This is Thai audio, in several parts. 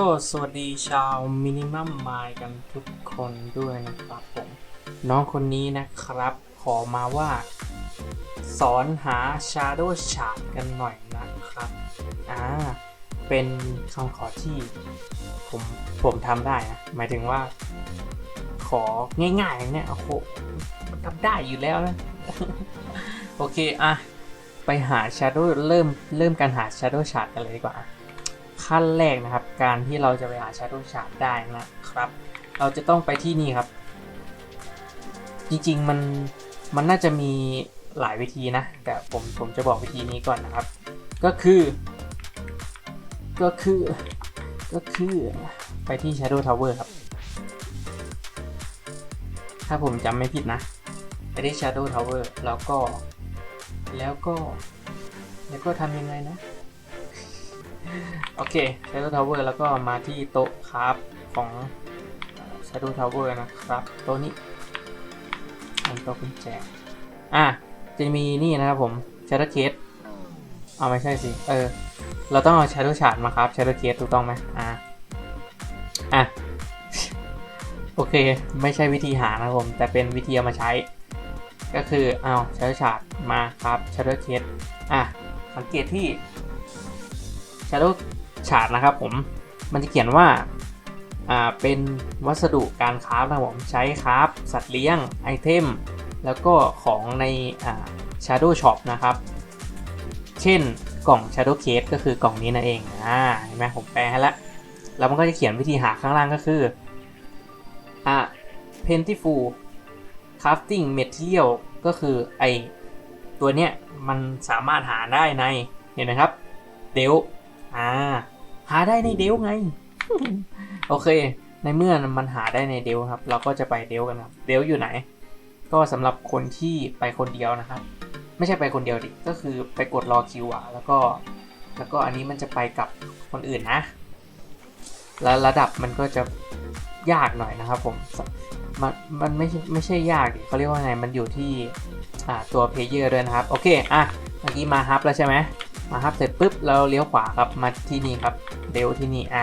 ก็สวัสดีชาวมินิมัมมายกันทุกคนด้วยนะครับผม น้องคนนี้นะครับ ขอมาว่า สอนหา Shadow Chart กันหน่อยนะครับ อ่า เป็นคำขอที่ ผมผมทำได้นะ หมายถึงว่า ของ่ายๆเนี้ยโอ้โหทำได้อยู่แล้วนะ โอเค อะ ไปหา Shadow เริ่มเริ่มการหา Shadow Chart กันเลยดีกว่า ขั้นแรกนะครับ การที่เราจะไปหา Shadow Chart ได้นะครับ เราจะต้องไปที่นี่ครับ จริงๆมันมันน่าจะมีหลายวิธีนะ แต่ผมผมจะบอกวิธีนี้ก่อนนะครับ ก็คือ ก็คือ ก็คือไปที่ Shadow Tower ครับ ถ้าผมจำไม่ผิดนะ ไปที่ Shadow Tower แล้วก็ แล้วก็ แล้วก็ทำยังไงนะ โอเค Shadow Tower แล้วก็มาที่โต๊ะครับของ Shadow Tower นะครับ โต๊ะนี้อันโต๊ะกุญแจ อะ จะมีนี่นะครับผม Shadow Case เอาไม่ใช่สิ เออ เราต้องเอา Shadow Chart มาครับ Shadow Case ถูกต้องไหมอะ อะ โอเค ไม่ใช่วิธีหานะครับผม แต่เป็นวิธีเอามาใช้ ก็คือเอา Shadow Chart มาครับ Shadow Case อะ สังเกตที่ Shadow Chart นะครับผมมันจะเขียนว่าอ่าเป็นวัสดุการคราฟนะครับผมใช้คราฟสัตว์เลี้ยงไอเทมแล้วก็ของในอ่า Shadow Shop นะครับ เช่นกล่อง Shadow Case ก็คือกล่องนี้นั่นเองอ่าเห็นไหมผมแปลให้แล้วแล้วมันก็จะเขียนวิธีหาข้างล่างก็คืออ่า plentiful crafting material ก็คือไอตัวเนี้ยมันสามารถหาได้ในเห็นไหมครับเดลอ่า หาได้ในเดลไง โอเค ในเมื่อมันหาได้ในเดลครับ เราก็จะไปเดลกันครับ เดลอยู่ไหน ก็สำหรับคนที่ไปคนเดียวนะครับ ไม่ใช่ไปคนเดียวดิ ก็คือไปกดรอคิวอะ แล้วก็ แล้วก็อันนี้มันจะไปกับคนอื่นนะ แล้วระดับมันก็จะยากหน่อยนะครับผม มัน มันไม่ใช่ไม่ใช่ยากดิเขาเรียกว่าไง มันอยู่ที่อ่าตัวเพลเยอร์ด้วยนะครับ โอเค อะ เมื่อกี้มาฮับแล้วใช่ไหม มาฮับเสร็จปุ๊บเราเลี้ยวขวาครับมาที่นี่ครับเดลที่นี่อะ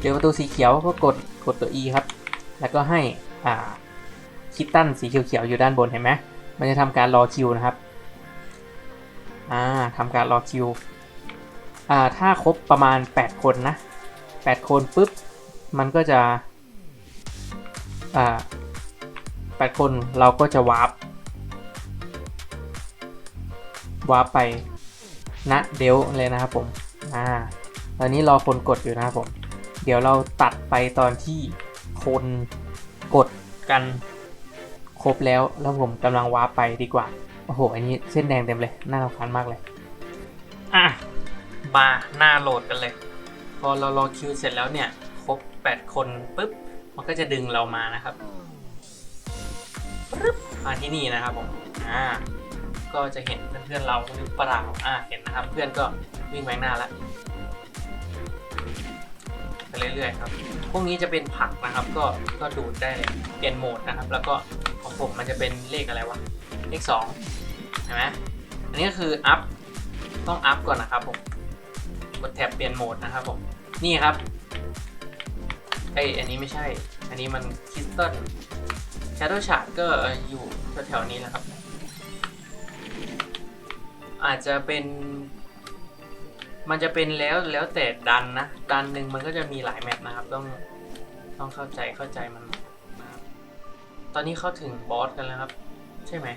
เจอประตูสีเขียวก็กดกดตัว E ครับ แล้วก็ให้อ่าคิตตันสีเขียวๆอยู่ด้านบนเห็นไหมมันจะทำการรอคิวนะครับอ่าทำการรอคิวอ่าถ้าครบประมาณ 8 คนนะ 8 คนปุ๊บมันก็จะอ่า8คนเราก็จะวาร์ปวาร์ปไป ณเดลเลยนะครับผม อ่า ตอนนี้รอคนกดอยู่นะครับผม เดี๋ยวเราตัดไปตอนที่คนกดกันครบแล้ว แล้วผมกำลังวาร์ปไปดีกว่า โอ้โห อันนี้เส้นแดงเต็มเลย น่ารำคาญมากเลย อะ มาหน้าโหลดกันเลย พอเรารอคิวเสร็จแล้วเนี่ย ครบ 8 คนปุ๊บ มันก็จะดึงเรามานะครับปึ๊บมาที่นี่นะครับผม อ่า ก็จะเห็นเพื่อนๆเราหรือเปล่าอ่าเห็นนะครับ เพื่อนก็วิ่งไปข้างหน้าแล้วไปเรื่อยๆครับ พวกนี้จะเป็นผักนะครับ ก็ก็ดูดได้เลยเปลี่ยนโหมดนะครับ แล้วก็ของผมมันจะเป็นเลขอะไรวะเลขสองเห็นไหมอันนี้ก็คืออัพต้องอัพก่อนนะครับผมกดแท็บเปลี่ยนโหมดนะครับผมนี่ครับไอยอันนี้ไม่ใช่ อันนี้มันคริสตัล Shadow Shard ก็อยู่แถวๆนี้แหละครับ อาจจะเป็น มันจะเป็นแล้วแล้วแต่ดันนะ ดันหนึ่งมันก็จะมีหลายแมปนะครับ ต้องต้องเข้าใจเข้าใจมันนะครับตอนนี้เข้าถึงบอสกันแล้วครับ ใช่ไหม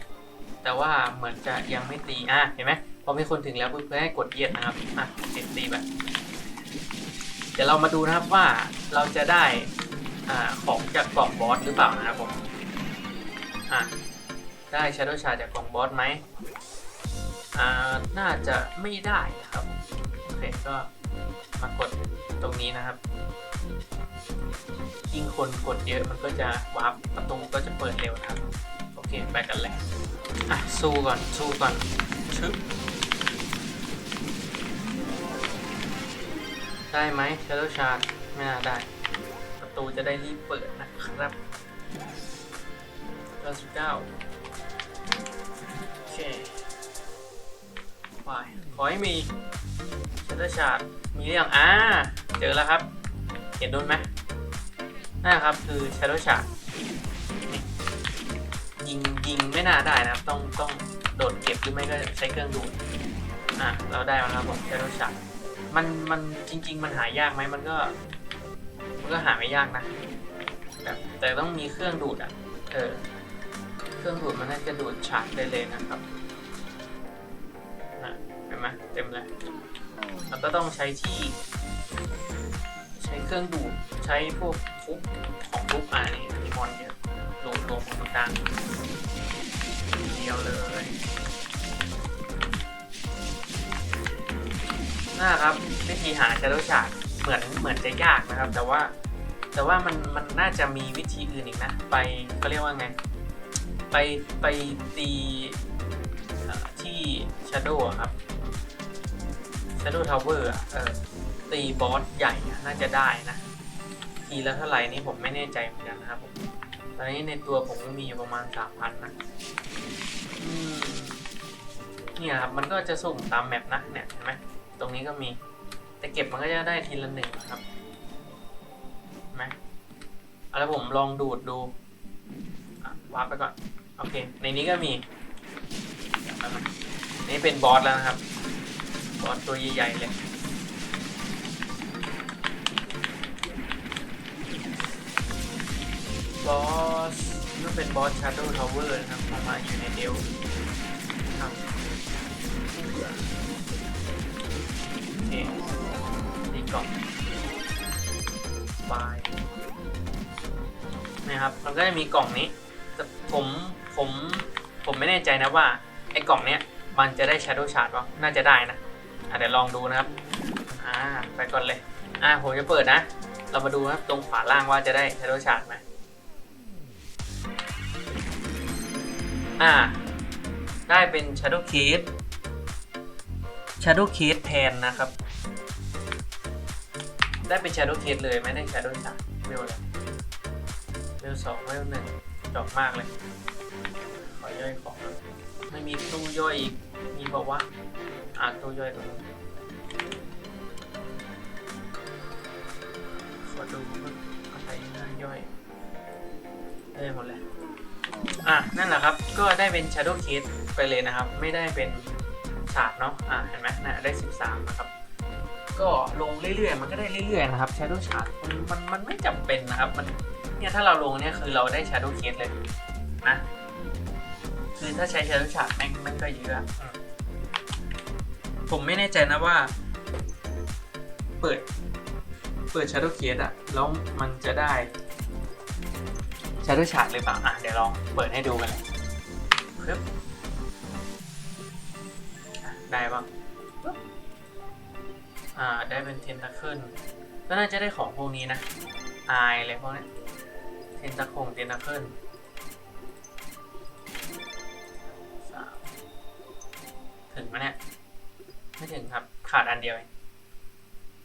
แต่ว่าเหมือนจะยังไม่ตีอะเห็นไหมพอมีคนถึงแล้วเพื่อให้กดเหยียดนะครับอะเห็นตีแบบเดี๋ยวเรามาดูนะครับว่าเราจะได้อ่าของจากกล่องบอสหรือเปล่านะครับผมอะได้ Shadow Shard จากกล่องบอสไหม น่าจะไม่ได้ครับโอเคก็มากดตรงนี้นะครับยิ่งคนกดเยอะมันก็จะวาร์ปประตูก็จะเปิดเร็วครับ โอเคไปกันเลยอะสู้ก่อนสู้ก่อนชึบได้ไหม Shadow Shard ไม่น่าได้ ประตูจะได้รีบเปิดนะครับ99โอเค ไปขอให้มี Shadow Shard มีหรือยังอ่า เจอแล้วครับ เห็นโดนไหมนั่นครับ คือ Shadow Shard นี่ยิงยิงไม่น่าได้นะครับ ต้องต้องโดดเก็บหรือไม่ก็ใช้เครื่องดูด อะ เราได้มาแล้วผม Shadow Shard มันมันจริง ๆ มันหายากไหมมันก็ มันก็หาไม่ยากนะแบบแต่ต้องมีเครื่องดูดอะ เออ เครื่องดูดมันน่าจะดูดฉาดได้เลยนะครับ ห็นไหมเต็มเลยแล้วก็ต้องใช้ที่ ใช้เครื่องดูดใช้พวกฟุกของฟุกอ่านี่มีมอนเยอะรวมรวมตรงกลางเดียวเลยนะครับวิธีหาชาโดว์ชาร์ดเหมือนเหมือนจะยากนะครับ แต่ว่าแต่ว่ามันมันน่าจะมีวิธีอื่นอีกนะ ไปเขาเรียกว่าไง ไปไปตีเอ่อที่ Shadow อะครับ Shadow Tower อะเออตีบอสใหญ่น่าจะได้นะทีละเท่าไหร่นี่ผมไม่แน่ใจเหมือนกันนะครับผมตอนนี้ในตัวผมมีอยู่ประมาณสามพันนะเนี่ยครับมันก็จะสุ่มตามแมปนะเนี่ยเห็นไหมตรงนี้ก็มี แต่เก็บมันก็จะได้ทีละหนึ่งนะครับเห็นไหมเอาล้วผมลองดูดดูวาร์ปไปก่อน โอเค ในนี้ก็มี นี่เป็นบอสแล้วนะครับ อสตัวใหญ่ๆเลยบอสนี่เป็นบอส Shadow Tower นะครับมาอยู่ในเดลครับโอเคดีกล่องบายนะครับมันก็จะมีกล่องนี้แต่ผมผมผมไม่แน่ใจนะว่า ไอ้กล่องเนี้ยมันจะได้ Shadow Shard ป่ะน่าจะได้นะ อะเดี๋ยวลองดูนะครับ อ่า ไปก่อนเลย อ่า ผมจะเปิดนะ เรามาดูครับตรงขวาล่างว่าจะได้ Shadow Shard ไหมอ่า ได้เป็น Shadow Case Shadow Case แทนนะครับ ได้เป็น Shadow Case เลยไม่ได้ Shadow Shard เวลเลยเวลสองเวลหนึ่งดอกมากเลย ขอย่อยของ ไม่มีตู้ย่อยอีก มีบอกว่า อ่าตู้ย่อยตรงนี้นขอดูว่าอะไรน่าย่อยได้หมดเลยอะนั่นแหละครับก็ได้เป็น Shadow Case ไปเลยนะครับ ไม่ได้เป็นฉาดเนาะอะเห็นไหมนะได้ 13 นะครับ ก็ลงเรื่อยๆ มันก็ได้เรื่อยๆ นะครับ Shadow Shard มันมันมันไม่จำเป็นนะครับ มันเนี่ยถ้าเราลงเนี่ยคือเราได้ Shadow Case เลยนะคือถ้าใช้ Shadow Shard แม่งม่งก็เยอะ ผมไม่แน่ใจนะว่า เปิด เปิด Shadow Case อะแล้วมันจะได้ Shadow Shard หรือเปล่าอะเดี๋ยวลองเปิดให้ดูกันเลยปึ๊บได้บ้างอ่าได้เป็นเทนตาเคิลก็น่าจะได้ของพวกนี้นะอายอะไรพวกนี้เทนตาคงเทนตาเคิลถึงไหมเนี่ย ไม่ถึงครับ ขาดอันเดียวเอง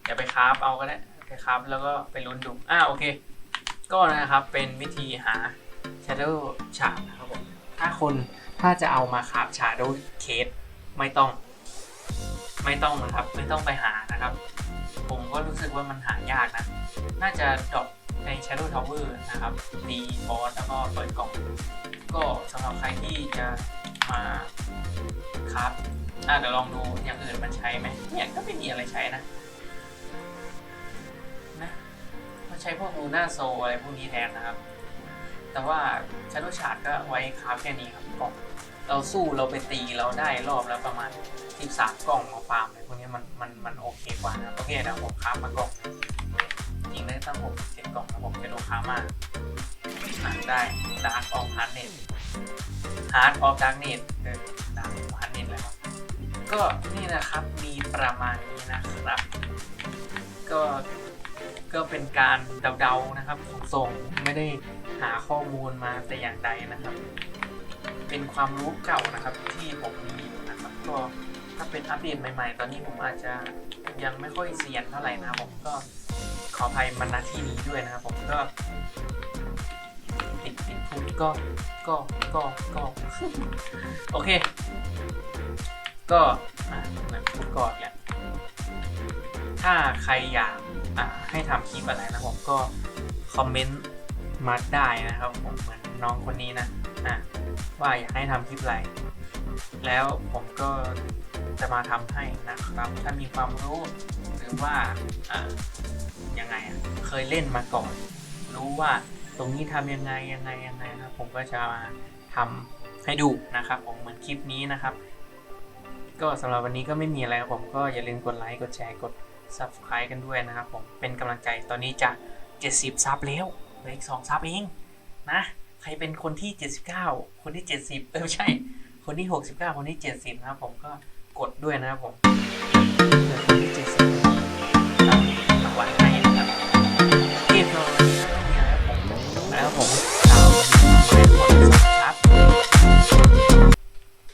เดี๋ยวไปคราฟเอาก็ได้ไปคราฟแล้วก็ไปลุ้นดูอ่าโอเค ก็นะครับเป็นวิธีหา Shadow Shard นะครับผมถ้าคนถ้าจะเอามาคราฟ Shadow Case ไม่ต้อง ไม่ต้องนะครับ ไม่ต้องไปหานะครับ ผมก็รู้สึกว่ามันหายากนะ น่าจะดรอปใน Shadow Tower นะครับตีบอสแล้วก็เปิดกล่อง ก็สำหรับใครที่จะมาคราฟ อะเดี๋ยวลองดูอย่างอื่นมันใช้ไหมเนี่ยก็ไม่มีอะไรใช้นะนะก็ใช้พวกลูน่าโซอะไรพวกนี้แทนนะครับ แต่ว่าชาร์ o ชาร์ดก็ไว้คราฟแค่นี้ครับกล่องเราสู้เราไปตีเราได้รอบแล้วประมาณ 13 กล่องมาฟาร์มเลยพวกนี้มันมันมันโอเคกว่านะโอเคเดี๋ยวผมคราฟมากล่องยิงได้ตั้งผมเจ็ดกล่องนะผมเป็นโอคามาอะได้ดาร์กออฟฮาร์ดเน็ตฮาร์ดออฟดาร์กเน็ตเออดาร์กออฟฮาร์ดเน็ตแล้ว ก็นี่นะครับมีประมาณนี้นะครับ ก็ก็เป็นการเดาๆนะครับของส่งไม่ได้หาข้อมูลมาแต่อย่างใดนะครับ เป็นความรู้เก่านะครับที่ผมมีนะครับ ก็ถ้าเป็นอัปเดตใหม่ ๆ ตอนนี้ผมอาจจะยังไม่ค่อยเซียนเท่าไหร่นะครับผมก็ขออภัยมาณที่นี้ด้วยนะครับผมก็ติดติดพูดก็ก็ก็ก็โอเค ก็เหมือนพูดก่อนแหละถ้าใครอยากให้ทำคลิปอะไรนะผมก็คอมเมนต์มาได้นะครับผมเหมือนน้องคนนี้นะอะว่าอยากให้ทำคลิปอะไร แล้วผมก็จะมาทำให้นะครับ ถ้ามีความรู้หรือว่าอ่ายังไงอะเคยเล่นมาก่อน รู้ว่าตรงนี้ทำยังไงยังไงยังไงนะครับผมก็จะมาทำให้ดูนะครับ ผมเหมือนคลิปนี้นะครับ ก็สำหรับวันนี้ก็ไม่มีอะไรครับผมก็อย่าลืมกดไลค์กดแชร์กด subscribe กันด้วยนะครับผมเป็นกำลังใจตอนนี้จะ 70 ซับแล้วเหลืออีก2ซับเองนะใครเป็นคนที่ 79 คนที่ 70 เออไม่ใช่ คนที่ 69 คนที่ 70 นะครับผมก็กดด้วยนะครับผมเหลือคนที่ 70นะครับรางวัลให้นะครับเรียบร้อยไม่มีอะไรครับผมแล้วผมตามหมายกด